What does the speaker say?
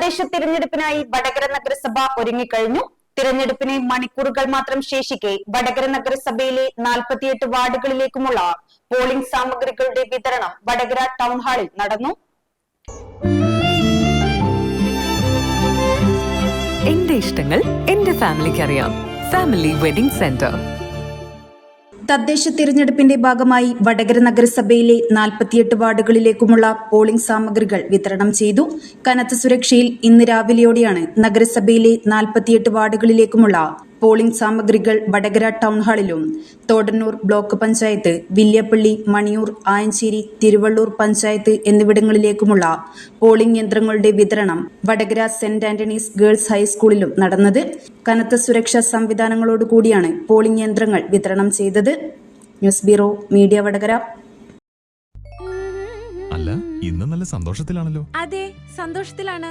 തദ്ദേശ തിരഞ്ഞെടുപ്പിനായി വടകര നഗരസഭ ഒരുങ്ങിക്കഴിഞ്ഞു. തിരഞ്ഞെടുപ്പിന് മണിക്കൂറുകൾ മാത്രം ശേഷിക്കെ വടകര നഗരസഭയിലെ നാൽപ്പത്തിയെട്ട് വാർഡുകളിലേക്കുമുള്ള പോളിംഗ് സാമഗ്രികളുടെ വിതരണം വടകര ടൗൺ ഹാളിൽ നടന്നു. എന്റെ ഇഷ്ടങ്ങൾ എന്റെ ഫാമിലിക്ക് അറിയാം ഫാമിലി വെഡിംഗ് സെന്റർ. തദ്ദേശ തിരഞ്ഞെടുപ്പിന്റെ ഭാഗമായി വടകര നഗരസഭയിലെ നാൽപ്പത്തിയെട്ട് വാർഡുകളിലേക്കുമുള്ള പോളിംഗ് സാമഗ്രികൾ വിതരണം ചെയ്തു. കനത്ത സുരക്ഷയിൽ ഇന്ന് രാവിലെയോടെയാണ് നഗരസഭയിലെ നാൽപ്പത്തിയെട്ട് വാർഡുകളിലേക്കുമുള്ള പോളിംഗ് സാമഗ്രികൾ വടകര ടൗൺ ഹാളിലും തോടന്നൂർ ബ്ലോക്ക് പഞ്ചായത്ത് വില്യപ്പള്ളി മണിയൂർ ആയഞ്ചേരി തിരുവള്ളൂർ പഞ്ചായത്ത് എന്നിവിടങ്ങളിലേക്കുമുള്ള പോളിംഗ് യന്ത്രങ്ങളുടെ വിതരണം വടകര സെന്റ് ആന്റണീസ് ഗേൾസ് ഹൈസ്കൂളിലും നടന്നത്. കനത്ത സുരക്ഷാ സംവിധാനങ്ങളോടുകൂടിയാണ് പോളിംഗ് യന്ത്രങ്ങൾ വിതരണം ചെയ്തത്. News bureau media Vadakara. അല്ല ഇന്ന് നല്ല സന്തോഷത്തിലാണല്ലോ. അതെ സന്തോഷത്തിലാണ്.